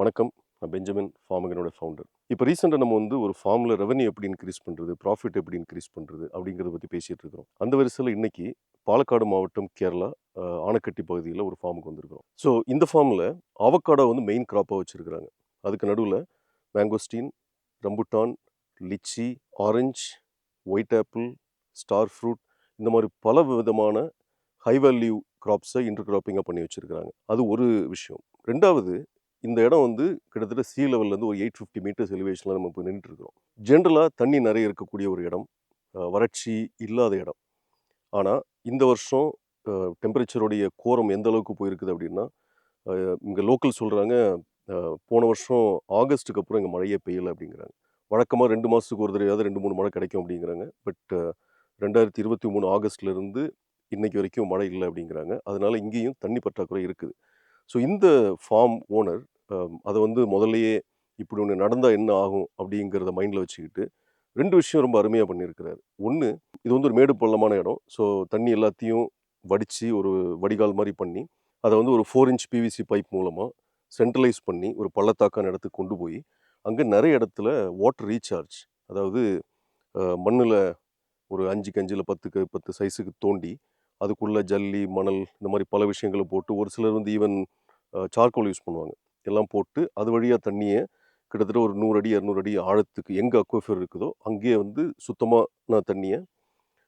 வணக்கம். நான் Benjamin ஃபார்மகனோட founder இப்போ ரீசெண்டாக நம்ம வந்து ஒரு ஃபார்மில் ரெவன்யூ எப்படி இன்க்ரீஸ் பண்ணுறது ப்ராஃபிட் எப்படி இன்க்ரீஸ் பண்ணுறது அப்படிங்கிறத பற்றி பேசிகிட்டு இருக்கிறோம். அந்த வரிசையில் இன்றைக்கி பாலக்காடு மாவட்டம் கேரளா ஆனக்கட்டி பகுதியில் ஒரு ஃபார்முக்கு வந்திருக்கிறோம். ஸோ இந்த ஃபார்மில் அவக்காடோ வந்து மெயின் கிராப்பாக வச்சுருக்கிறாங்க. அதுக்கு நடுவில் mangosteen rambutan lychee orange white apple star fruit இந்த மாதிரி பல விதமான ஹை வேல்யூ கிராப்ஸை இன்டர் கிராப்பிங்காக பண்ணி வச்சுருக்கிறாங்க. அது ஒரு விஷயம். ரெண்டாவது இந்த இடம் வந்து கிட்டத்தட்ட சீ லெவல்லேருந்து ஒரு எயிட் ஃபிஃப்டி மீட்டர்ஸ் எலிவேஷனில் நம்ம இப்போ நின்றுட்டு ஜென்ரலாக தண்ணி நிறைய இருக்கக்கூடிய ஒரு இடம் வறட்சி இல்லாத இடம். ஆனால் இந்த வருஷம் டெம்பரேச்சருடைய கோரம் எந்த அளவுக்கு போயிருக்குது அப்படின்னா இங்கே லோக்கல் சொல்கிறாங்க போன வருஷம் ஆகஸ்ட்டுக்கு அப்புறம் இங்கே மழையே பெய்யலை அப்படிங்கிறாங்க. வழக்கமாக ரெண்டு மாதத்துக்கு ஒரு தடவையாவது ரெண்டு மூணு மழை கிடைக்கும் அப்படிங்கிறாங்க. பட் ரெண்டாயிரத்தி இருபத்தி மூணு ஆகஸ்ட்லேருந்து இன்றைக்கி வரைக்கும் மழை இல்லை அப்படிங்கிறாங்க. அதனால் இங்கேயும் தண்ணி பற்றாக்குறை இருக்குது. ஸோ இந்த ஃபார்ம் ஓனர் அதை வந்து முதல்லையே இப்படி ஒன்று நடந்தால் என்ன ஆகும் அப்படிங்கிறத மைண்டில் வச்சுக்கிட்டு ரெண்டு விஷயம் ரொம்ப அருமையாக பண்ணியிருக்கிறாரு. ஒன்று இது வந்து ஒரு மேடு பள்ளமான இடம். ஸோ தண்ணி எல்லாத்தையும் வடித்து ஒரு வடிகால் மாதிரி பண்ணி அதை வந்து ஒரு ஃபோர் இன்ச் பிவிசி பைப் மூலமாக சென்ட்ரலைஸ் பண்ணி ஒரு பள்ளத்தாக்கான இடத்துக்கு கொண்டு போய் அங்கே நிறைய இடத்துல வாட்டர் ரீசார்ஜ் அதாவது மண்ணில் ஒரு அஞ்சுக்கு அஞ்சில் பத்துக்கு பத்து சைஸுக்கு தோண்டி அதுக்குள்ளே ஜல்லி மணல் இந்த மாதிரி பல விஷயங்களை போட்டு ஒரு சிலர் வந்து ஈவன் சார்கோல் யூஸ் பண்ணுவாங்க. எல்லாம் போட்டு அது வழியாக தண்ணியை கிட்டத்தட்ட ஒரு நூறு அடி இரநூறு அடி ஆழத்துக்கு எங்கே அக்வஃபர் இருக்குதோ அங்கேயே வந்து சுத்தமான தண்ணியை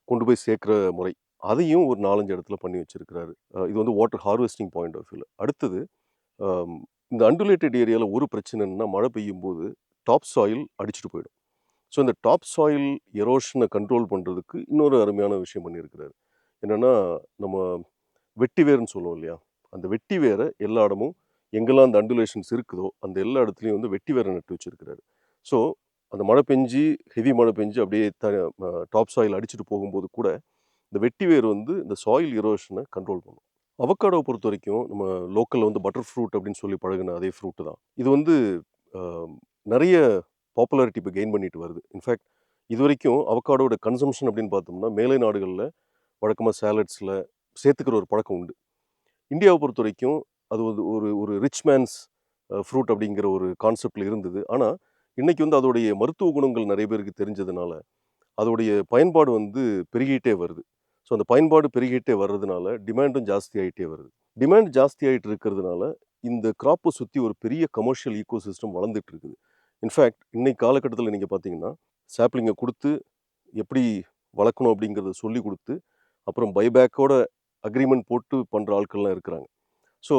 கொண்டு போய் சேர்க்குற முறை. அதையும் ஒரு நாலஞ்சு இடத்துல பண்ணி வச்சிருக்கிறாரு. இது வந்து வாட்டர் ஹார்வெஸ்டிங் பாயிண்ட் ஆஃப் வியூவில் அடுத்தது இந்த அண்டுலேட்டட் ஏரியாவில் ஒரு பிரச்சனைன்னா மழை பெய்யும் போது டாப் சாயில் அடிச்சுட்டு போயிடும். ஸோ இந்த டாப் சாயில் எரோஷனை கண்ட்ரோல் பண்ணுறதுக்கு இன்னொரு அருமையான விஷயம் பண்ணியிருக்கிறாரு. என்னென்னா நம்ம வெட்டி வேர்னு சொல்லுவோம் இல்லையா? அந்த வெட்டி வேரை எல்லா இடமும் எங்கெல்லாம் அந்த அண்டுலேஷன்ஸ் இருக்குதோ அந்த எல்லா இடத்துலையும் வந்து வெட்டி வேரை நட்டு வச்சிருக்கிறாரு. ஸோ அந்த மழை பெஞ்சு ஹெவி மழை பெஞ்சு அப்படியே த டாப் சாயில் அடிச்சுட்டு போகும்போது கூட இந்த வெட்டி வேர் வந்து இந்த சாயில் இரோஷனை கண்ட்ரோல் பண்ணும். அவக்காடோவை பொறுத்த வரைக்கும் நம்ம லோக்கலில் வந்து பட்டர் ஃப்ரூட் அப்படின்னு சொல்லி பழகுன அதே ஃப்ரூட்டு தான். இது வந்து நிறைய பாப்புலாரிட்டி இப்போ கெயின் பண்ணிட்டு வருது. இன்ஃபேக்ட் இது வரைக்கும் அவக்காடோட கன்சம்ஷன் அப்படின்னு பார்த்தோம்னா மேலை நாடுகளில் வழக்கமாக சேலட்ஸில் சேர்த்துக்கிற ஒரு பழக்கம் உண்டு. இந்தியாவை பொறுத்த வரைக்கும் அது ஒரு ஒரு ஒரு ரிச் மேன்ஸ் ஃப்ரூட் அப்படிங்கிற ஒரு கான்செப்டில் இருந்தது. ஆனால் இன்றைக்கி வந்து அதோடைய மருத்துவ குணங்கள் நிறைய பேருக்கு தெரிஞ்சதுனால அதோடைய பயன்பாடு வந்து பெருகிட்டே வருது. ஸோ அந்த பயன்பாடு பெருகிட்டே வர்றதுனால டிமாண்டும் ஜாஸ்தி ஆகிட்டே வருது. டிமாண்ட் ஜாஸ்தி ஆகிட்டு இருக்கிறதுனால இந்த கிராப்பை சுற்றி ஒரு பெரிய கமர்ஷியல் ஈகோ சிஸ்டம் வளர்ந்துட்டு இருக்குது. இன்ஃபேக்ட் இன்னைக்கு காலகட்டத்தில் நீங்கள் பார்த்தீங்கன்னா சாப்ளிங்கை கொடுத்து எப்படி வளர்க்கணும் அப்படிங்கிறத சொல்லி கொடுத்து அப்புறம் பைபேக்கோட அக்ரிமெண்ட் போட்டு பண்ணுற ஆட்கள்லாம் இருக்கிறாங்க. ஸோ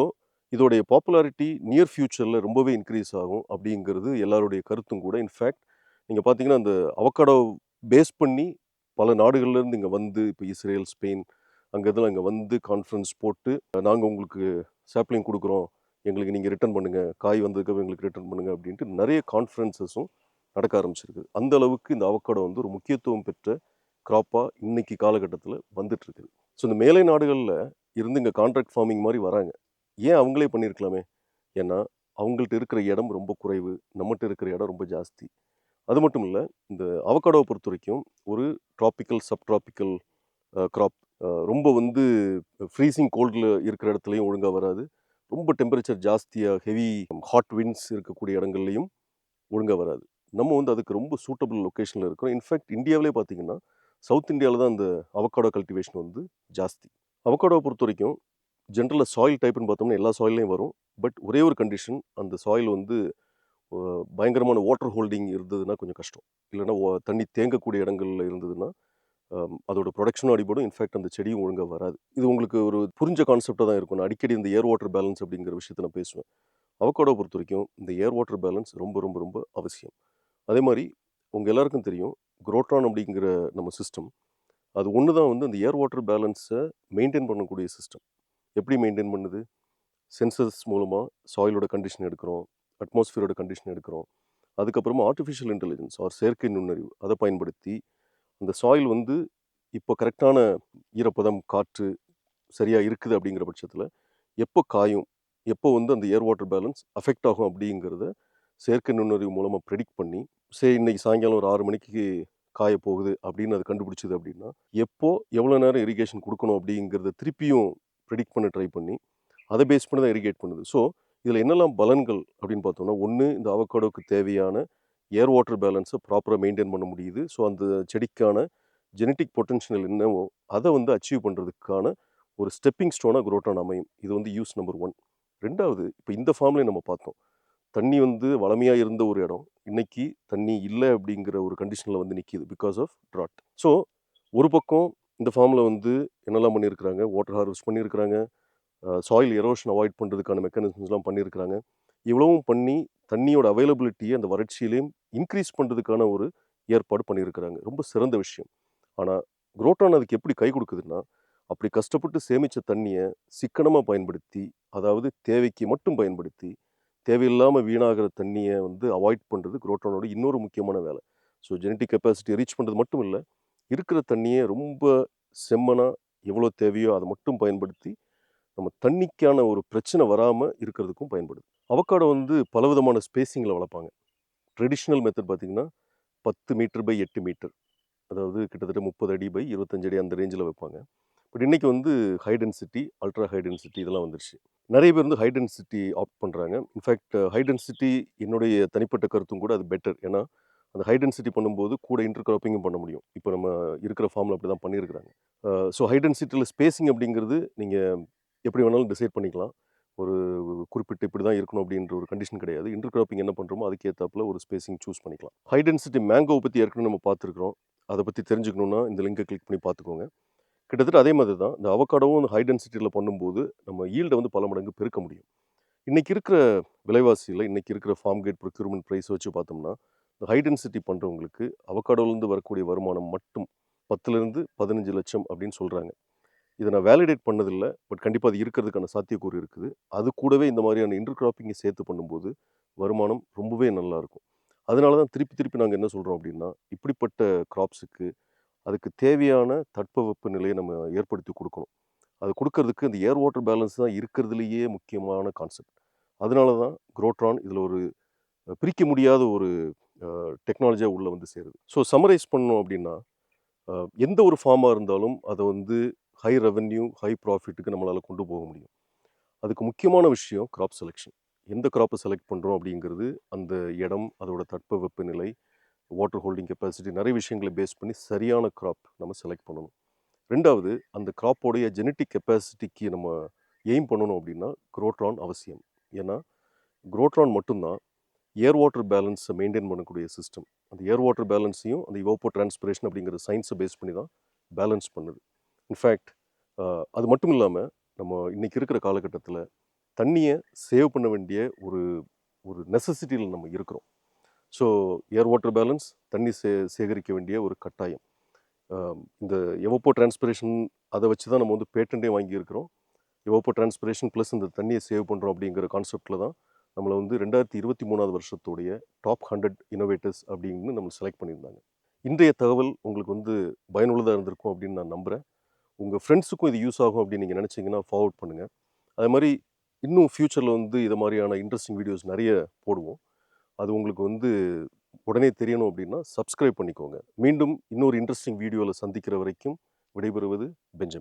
இதோடைய பாப்புலாரிட்டி நியர் ஃபியூச்சரில் ரொம்பவே இன்க்ரீஸ் ஆகும் அப்படிங்கிறது எல்லாருடைய கருத்தும் கூட. இன்ஃபேக்ட் நீங்கள் பார்த்தீங்கன்னா அந்த அவக்காடோ பேஸ் பண்ணி பல நாடுகள்லேருந்து இங்கே வந்து இப்போ இஸ்ரேல் ஸ்பெயின் அங்கே இதெல்லாம் இங்கே வந்து கான்ஃபரன்ஸ் போட்டு நாங்கள் உங்களுக்கு சாப்ளிங் கொடுக்குறோம். எங்களுக்கு நீங்கள் ரிட்டர்ன் பண்ணுங்கள் காய் வந்ததுக்கு எங்களுக்கு ரிட்டர்ன் பண்ணுங்கள் அப்படின்ட்டு நிறைய கான்ஃபரன்சஸும் நடக்க ஆரம்பிச்சிருக்கு. அந்த அளவுக்கு இந்த அவக்காடோ வந்து ஒரு முக்கியத்துவம் பெற்ற கிராப்பாக இன்னைக்கு காலகட்டத்தில் வந்துட்டுருக்குது ஸோ இந்த மேலை நாடுகளில் இருந்து இங்கே கான்ட்ராக்ட் ஃபார்மிங் மாதிரி வராங்க. ஏன் அவங்களே பண்ணியிருக்கலாமே? ஏன்னா அவங்கள்ட்ட இருக்கிற இடம் ரொம்ப குறைவு நம்மகிட்ட இருக்கிற இடம் ரொம்ப ஜாஸ்தி. அது மட்டும் இல்லை இந்த அவக்காடோவை பொறுத்த வரைக்கும் ஒரு ட்ராபிக்கல் சப்ட்ராபிக்கல் க்ராப் ரொம்ப வந்து ஃப்ரீசிங் கோல்டில் இருக்கிற இடத்துலையும் ஒழுங்காக வராது. ரொம்ப டெம்பரேச்சர் ஜாஸ்தியாக ஹெவி ஹாட் விண்ட்ஸ் இருக்கக்கூடிய இடங்கள்லையும் ஒழுங்காக வராது. நம்ம வந்து அதுக்கு ரொம்ப சூட்டபிள் லொக்கேஷனில் இருக்கிறோம். இன்ஃபேக்ட் இந்தியாவிலே பார்த்தீங்கன்னா சவுத் இந்தியாவில் தான் அந்த அவக்காடோ கல்டிவேஷன் வந்து ஜாஸ்தி. அவக்காடோவை பொறுத்த வரைக்கும் ஜென்ரலாக சாயில் டைப்னு பார்த்தோம்னா எல்லா சாயிலையும் வரும். பட் ஒரே ஒரு கண்டிஷன் அந்த சாயில் வந்து பயங்கரமான வாட்டர் ஹோல்டிங் இருந்ததுன்னா கொஞ்சம் கஷ்டம். இல்லைன்னா தண்ணி தேங்கக்கூடிய இடங்கள்ல இருந்ததுன்னா அதோட ப்ரொடக்ஷனும் அடிபடும். இன்ஃபேக்ட் அந்த செடியும் ஒழுங்காக வராது. இது உங்களுக்கு ஒரு புரிஞ்ச கான்செப்டாக தான் இருக்கும். நான் அடிக்கடி இந்த ஏர் வாட்டர் பேலன்ஸ் அப்படிங்கிற விஷயத்தை நான் பேசுவேன். அவக்காடோ பொறுத்த வரைக்கும் இந்த ஏர் வாட்டர் பேலன்ஸ் ரொம்ப ரொம்ப ரொம்ப அவசியம். அதே மாதிரி உங்கள் எல்லாருக்கும் தெரியும் குரோட்ரான் அப்படிங்கிற நம்ம சிஸ்டம் அது ஒன்று தான் வந்து அந்த ஏர் வாட்டர் பேலன்ஸை மெயின்டைன் பண்ணக்கூடிய சிஸ்டம் எப்படி மெயின்டைன் பண்ணுது? சென்சர்ஸ் மூலமாக சாயிலோட கண்டிஷன் எடுக்கிறோம் அட்மாஸ்ஃபியரோட கண்டிஷன் எடுக்கிறோம். அதுக்கப்புறமா ஆர்டிஃபிஷியல் இன்டெலிஜென்ஸ் ஆர் செயற்கை நுண்ணறிவு அதை பயன்படுத்தி அந்த சாயில் வந்து இப்போ கரெக்டான ஈரப்பதம் காற்று சரியாக இருக்குது அப்படிங்கிற பட்சத்தில் எப்போ காயும் எப்போ வந்து அந்த ஏர் வாட்டர் பேலன்ஸ் அஃபெக்ட் ஆகும் அப்படிங்கிறத செயற்கை நுண்ணறிவு மூலமாக ப்ரெடிக்ட் பண்ணி சே இன்னைக்கு சாயங்காலம் ஒரு ஆறு மணிக்கு காய போகுது அப்படின்னு அது கண்டுபிடிச்சது அப்படின்னா எப்போ எவ்வளோ நேரம் இரிகேஷன் கொடுக்கணும் அப்படிங்கிறத திருப்பியும் ப்ரிடிக்ட் பண்ண ட்ரை பண்ணி அதை பேஸ் பண்ணி தான் இரிகேட் பண்ணுது. ஸோ இதில் என்னெல்லாம் பலன்கள் அப்படின்னு பார்த்தோம்னா ஒன்று இந்த அவக்காடோக்கு தேவையான ஏர் வாட்டர் பேலன்ஸை ப்ராப்பராக மெயின்டைன் பண்ண முடியுது. ஸோ அந்த செடிக்கான ஜெனட்டிக் பொட்டன்ஷியல் என்னவோ அதை வந்து அச்சீவ் பண்ணுறதுக்கான ஒரு ஸ்டெப்பிங் ஸ்டோனாக குரோட்டான் அமையும். இது வந்து யூஸ் நம்பர் ஒன் ரெண்டாவது இப்போ இந்த ஃபார்ம்லேயே நம்ம பார்த்தோம். தண்ணி வந்து வளமையாக இருந்த ஒரு இடம். இன்னைக்கு தண்ணி இல்லை அப்படிங்கிற ஒரு கண்டிஷனில் வந்து நிற்கிது பிகாஸ் ஆஃப் ட்ராட் ஸோ ஒரு பக்கம் இந்த ஃபார்மில் வந்து என்னெல்லாம் பண்ணியிருக்கிறாங்க? வாட்டர் ஹார்வெஸ்ட் பண்ணியிருக்கிறாங்க. சாயில் எரோஷன் அவாய்ட் பண்ணுறதுக்கான மெக்கானிசம்ஸ்லாம் பண்ணியிருக்கிறாங்க. இவ்வளவும் பண்ணி தண்ணியோட அவைலபிலிட்டியை அந்த வறட்சியிலையும் இன்க்ரீஸ் பண்ணுறதுக்கான ஒரு ஏற்பாடு பண்ணியிருக்கிறாங்க. ரொம்ப சிறந்த விஷயம். ஆனால் குரோட்டான் அதுக்கு எப்படி கை கொடுக்குதுன்னா அப்படி கஷ்டப்பட்டு சேமித்த தண்ணியை சிக்கனமாக பயன்படுத்தி அதாவது தேவைக்கு மட்டும் பயன்படுத்தி தேவையில்லாமல் வீணாகிற தண்ணியை வந்து அவாய்ட் பண்ணுறது குரோட்டானோட இன்னொரு முக்கியமான வேலை. ஸோ ஜெனட்டிக் கெப்பாசிட்டி ரீச் பண்ணுறது மட்டும் இல்லை இருக்கிற தண்ணியை ரொம்ப செம்மனாக எவ்வளோ தேவையோ அதை மட்டும் பயன்படுத்தி நம்ம தண்ணிக்கான ஒரு பிரச்சனை வராமல் இருக்கிறதுக்கும் பயன்படுது. அவக்காடோ வந்து பலவிதமான ஸ்பேஸிங்கில் வளர்ப்பாங்க. ட்ரெடிஷ்னல் மெத்தட் பார்த்திங்கன்னா பத்து மீட்டர் பை எட்டு மீட்டர் அதாவது கிட்டத்தட்ட முப்பது அடி பை இருபத்தஞ்சு அடி அந்த ரேஞ்சில் வைப்பாங்க. பட் இன்றைக்கி வந்து high density ultra high density இதெல்லாம் வந்துருச்சு. நிறைய பேர் வந்து ஹை டென்சிட்டி ஆப்ட் பண்ணுறாங்க இன்ஃபேக்ட் ஹை டென்சிட்டி என்னுடைய தனிப்பட்ட கருத்தும் கூட அது பெட்டர் ஏன்னா அந்த ஹை டென்சிட்டி பண்ணும்போது கூட இன்டர் கிராப்பிங்கும் பண்ண முடியும். இப்போ நம்ம இருக்கிற ஃபார்மில் அப்படி தான் பண்ணியிருக்கிறாங்க ஸோ ஹை டென்சிட்டியில் ஸ்பேசிங் அப்படிங்கிறது நீங்கள் எப்படி வேணாலும் டிசைட் பண்ணிக்கலாம். ஒரு குறிப்பிட்டு இப்படி தான் இருக்கணும் அப்படின்ற ஒரு கண்டிஷன் கிடையாது. இன்டர் கிராப்பிங் என்ன பண்ணுறோமோ அதுக்கேற்றாப்பில் ஒரு ஸ்பேசிங் சூஸ் பண்ணிக்கலாம். ஹை டென்சிட்டி மேங்கோவை பற்றி ஏற்கனவே நம்ம பார்த்துருக்குறோம். அதை பற்றி தெரிஞ்சுக்கணுன்னா இந்த லிங்கை கிளிக் பண்ணி பார்த்துக்கோங்க. கிட்டத்தட்ட அதே மாதிரி தான் இந்த அவக்காடவும் ஹை டென்சிட்டியில் பண்ணும்போது நம்ம ஈல்டை வந்து பல மடங்கு பெருக்க முடியும். இன்றைக்கி இருக்கிற விலைவாசியில் இன்றைக்கி இருக்கிற ஃபார்ம் கேட் ப்ரொக்யூர்மெண்ட் ப்ரைஸ் வச்சு பார்த்தோம்னா ஹை டென்சிட்டி பண்ணுறவங்களுக்கு அவக்காடோலேருந்து வரக்கூடிய வருமானம் மட்டும் பத்துலேருந்து பதினஞ்சு லட்சம் அப்படின்னு சொல்கிறாங்க இதை நான் வேலிடேட் பண்ணதில்லை பட் கண்டிப்பாக அது இருக்கிறதுக்கான சாத்தியக்கூறு இருக்குது. அது கூடவே இந்த மாதிரியான இன்டர் கிராப்பிங்கை சேர்த்து பண்ணும்போது வருமானம் ரொம்பவே நல்லாயிருக்கும் அதனால தான் திருப்பி திருப்பி நாங்கள் என்ன சொல்கிறோம் அப்படின்னா இப்படிப்பட்ட கிராப்ஸுக்கு அதுக்கு தேவையான தட்பவெப்ப நிலையை நம்ம ஏற்படுத்தி கொடுக்கணும். அது கொடுக்கறதுக்கு இந்த ஏர் வாட்டர் பேலன்ஸ் தான் இருக்கிறதுலையே முக்கியமான கான்செப்ட் அதனால தான் குரோட்ரான் இதில் ஒரு பிரிக்க முடியாத ஒரு டெக்னாலஜியாக உள்ளே வந்து சேருது. ஸோ சமரைஸ் பண்ணோம் அப்படின்னா எந்த ஒரு ஃபார்மாக இருந்தாலும் அதை வந்து ஹை ரெவென்யூ ஹை ப்ராஃபிட்டுக்கு நம்மளால் கொண்டு போக முடியும். அதுக்கு முக்கியமான விஷயம் கிராப் செலெக்ஷன் எந்த கிராப்பை செலக்ட் பண்ணுறோம் அப்படிங்கிறது அந்த இடம் அதோட தட்ப வெப்பநிலை வாட்டர் ஹோல்டிங் கெப்பாசிட்டி நிறைய விஷயங்களை பேஸ் பண்ணி சரியான கிராப் நம்ம செலக்ட் பண்ணணும். ரெண்டாவது அந்த கிராப்போடைய ஜெனட்டிக் கெப்பாசிட்டிக்கு நம்ம எய்ம் பண்ணணும் அப்படின்னா குரோட்ரான் அவசியம். ஏன்னா குரோட்ரான் மட்டும்தான் ஏர் வாட்டர் பேலன்ஸை மெயின்டைன் பண்ணக்கூடிய சிஸ்டம் அந்த ஏர் வாட்டர் பேலன்ஸையும் அந்த இவோப்போ டிரான்ஸ்பிரேஷன் அப்படிங்கிற சயின்ஸை பேஸ் பண்ணி தான் பேலன்ஸ் பண்ணுது. இன்ஃபேக்ட் அது மட்டும் இல்லாமல் நம்ம இன்றைக்கி இருக்கிற காலகட்டத்தில் தண்ணியை சேவ் பண்ண வேண்டிய ஒரு ஒரு நெசசிட்டியில் நம்ம இருக்கிறோம். ஸோ ஏர் வாட்டர் பேலன்ஸ் தண்ணி சே சேகரிக்க வேண்டிய ஒரு கட்டாயம். இந்த எவப்போ டிரான்ஸ்பிரேஷன் அதை வச்சு தான் நம்ம வந்து பேட்டண்டே வாங்கியிருக்கிறோம். எவப்போ டிரான்ஸ்பிரேஷன் ப்ளஸ் இந்த தண்ணியை சேவ் பண்ணுறோம் அப்படிங்கிற கான்செப்டில் தான் நம்மளை வந்து ரெண்டாயிரத்தி இருபத்தி மூணாவது வருஷத்துடைய டாப் ஹண்ட்ரட் இனோவேட்டர்ஸ் அப்படின்னு நம்ம செலக்ட் பண்ணியிருந்தாங்க. இன்றைய தகவல் உங்களுக்கு வந்து பயனுள்ளதாக இருந்திருக்கும் அப்படின்னு நான் நம்புகிறேன் உங்கள் ஃப்ரெண்ட்ஸுக்கும் இது யூஸ் ஆகும் அப்படின்னு நீங்கள் நினச்சிங்கன்னா ஃபார்வர்ட் பண்ணுங்கள் அதே மாதிரி இன்னும் ஃப்யூச்சரில் வந்து இது மாதிரியான இன்ட்ரெஸ்டிங் வீடியோஸ் நிறைய போடுவோம். அது உங்களுக்கு வந்து உடனே தெரியணும் அப்படின்னா சப்ஸ்கிரைப் பண்ணிக்கோங்க. மீண்டும் இன்னொரு இன்ட்ரெஸ்டிங் வீடியோவில் சந்திக்கிற வரைக்கும் விடைபெறுவது பெஞ்சமின்.